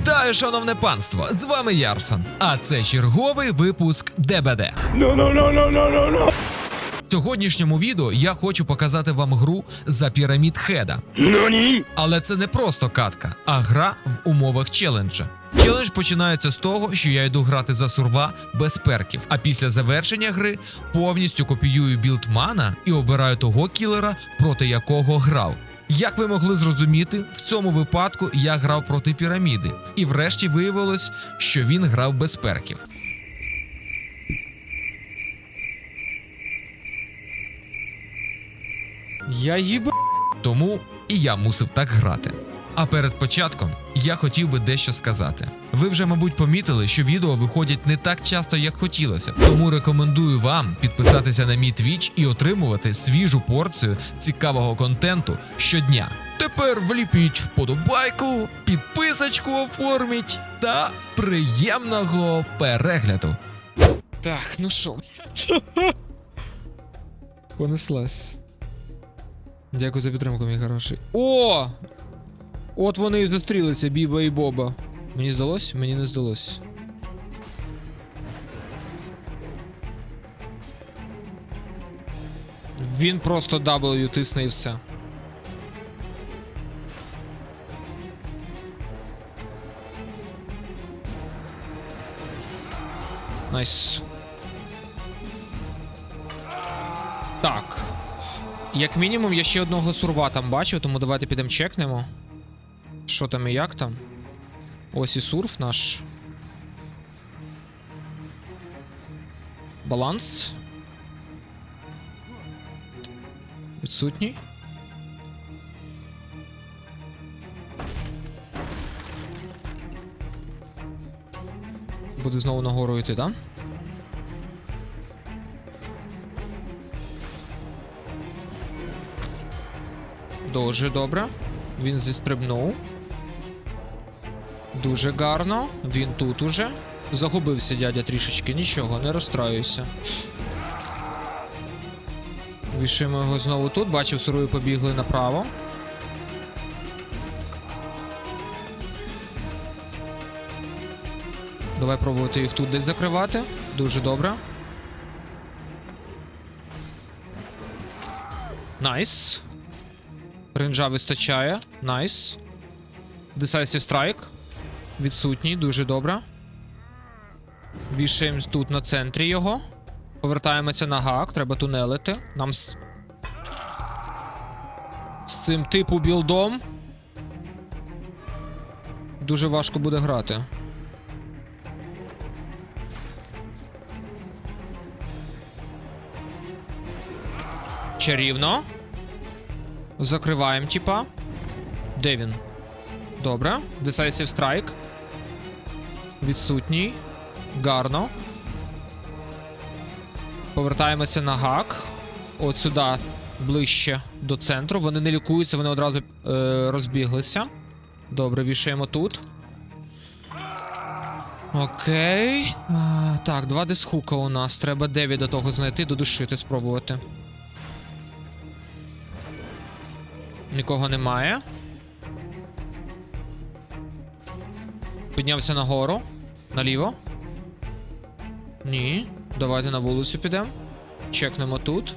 Вітаю, шановне панство! З вами Ярсон. А це черговий випуск ДБД. В сьогоднішньому відео я хочу показати вам гру за пірамід Хеда. Але це не просто катка, а гра в умовах челенджа. Челендж починається з того, що я йду грати за сурва без перків, а після завершення гри повністю копіюю білд мана і обираю того кілера, проти якого грав. Як ви могли зрозуміти, в цьому випадку я грав проти піраміди, і врешті виявилось, що він грав без перків. Я їб... Тому і я мусив так грати. А перед початком я хотів би дещо сказати. Ви вже, мабуть, помітили, що відео виходять не так часто, як хотілося. Тому рекомендую вам підписатися на мій твіч і отримувати свіжу порцію цікавого контенту щодня. Тепер вліпіть вподобайку, підписочку оформіть та приємного перегляду. Так, ну шо. Понеслась. Дякую за підтримку, мій хороший. О! От вони і зустрілися, Біба і Боба. Мені здалось? Мені не здалось. Він просто W тисне і все. Найс. Так. Як мінімум, я ще одного сурва там бачив, тому давайте підемо чекнемо. Що там і як там? Ось і сурф наш. Баланс. Відсутній. Буде знову нагору йти? Да? Дуже добре. Він зістрибнув. Дуже гарно. Він тут уже. Загубився дядя трішечки, нічого, не розстраюйся. Вішуємо його знову тут. Бачив, сурові побігли направо. Давай пробувати їх тут десь закривати. Дуже добре. Найс. Ренджа вистачає. Найс. Decisive Strike. Відсутній, дуже добре. Вішаємо тут на центрі його. Повертаємося на гак, треба тунелити. Нам з. З цим типу білдом. Дуже важко буде грати. Чарівно. Закриваємо, типа. Де він? Добре. Decisive Strike. Відсутній. Гарно. Повертаємося на гак. От сюди ближче до центру. Вони не лікуються, вони одразу е, розбіглися. Добре, вішаємо тут. Окей. А, так, два дисхука у нас. Треба Деві до того знайти, додушити, спробувати. Нікого немає. Піднявся нагору. Наліво. Ні. Давайте на вулицю підемо. Чекнемо тут.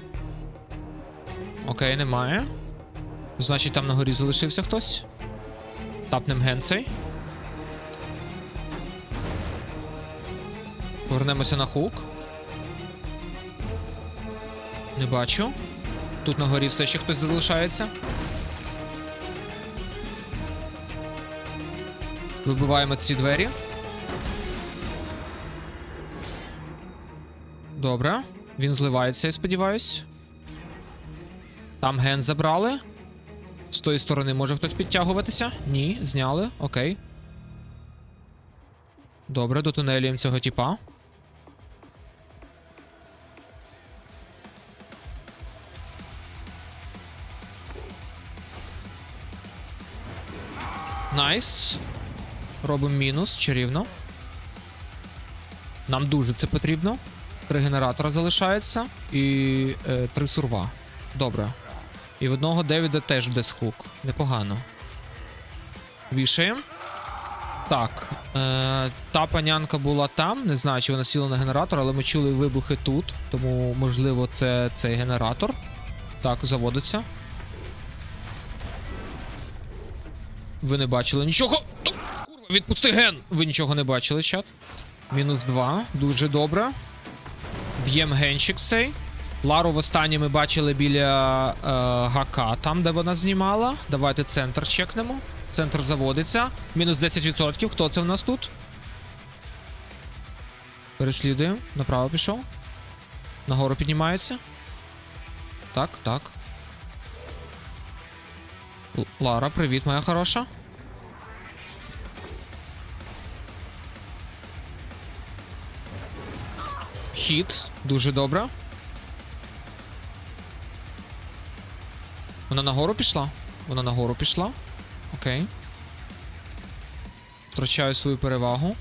Окей, немає. Значить, там на горі залишився хтось. Тапнем генцей. Повернемося на хук. Не бачу. Тут на горі все ще хтось залишається. Вибиваємо ці двері. Добре. Він зливається, я сподіваюсь. Там ген забрали. З тої сторони може хтось підтягуватися? Ні, зняли. Окей. Добре, дотунелюємо цього типа. Найс. Робимо мінус, чарівно. Нам дуже це потрібно. Три генератора залишається і е, три сурва. Добре. І в одного Девіда теж десь хук. Непогано. Вішаємо. Так. Е, та панянка була там. Не знаю, чи вона сіла на генератор, але ми чули вибухи тут. Тому, можливо, це цей генератор. Так, заводиться. Ви не бачили нічого. Відпусти ген! Ви нічого не бачили, чат. Мінус два. Дуже добре. Б'єм генчик цей. Лару востаннє ми бачили біля е, гака, там, де вона знімала. Давайте центр чекнемо. Центр заводиться. Мінус 10%. Хто це в нас тут? Переслідуємо. Направо пішов. Нагору піднімається. Так, так. Лара, привіт, моя хороша. Хіт, дуже добре. Вона нагору пішла? Вона нагору пішла. Окей. Втрачаю свою перевагу.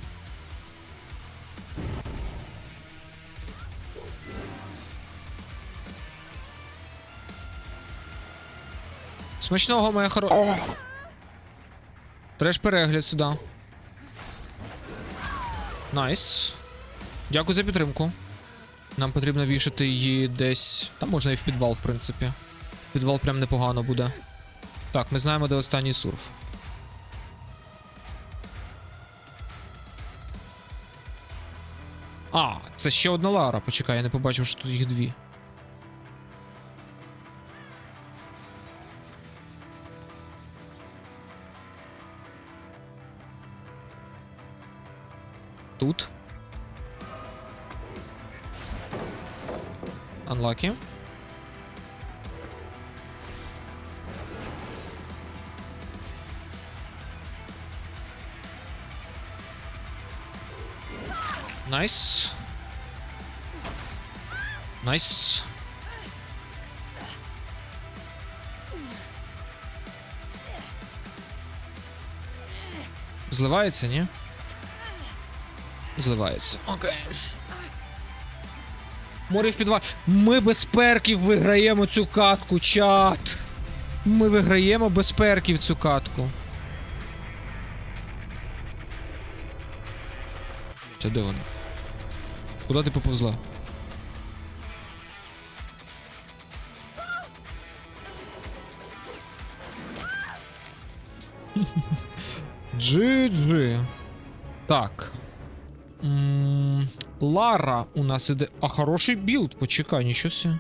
Смачного, моя хоро. Треш перегляд сюди. Найс. Дякую за підтримку. Нам потрібно вішати її десь. Там можна і в підвал, в принципі. Підвал прям непогано буде. Так, ми знаємо, де останній сурф. А, це ще одна Лара. Почекай, я не побачив, що тут їх дві. Тут. Unlucky. Найс. Найс. Зливається, ні? Зливається. Окей. Море в підвал. Ми без перків виграємо цю катку, чат. Ми виграємо без перків цю катку. Це де вона? Куди ти поповзла? GG. Так. Лара у нас іде. А хороший білд, почекай, нічого.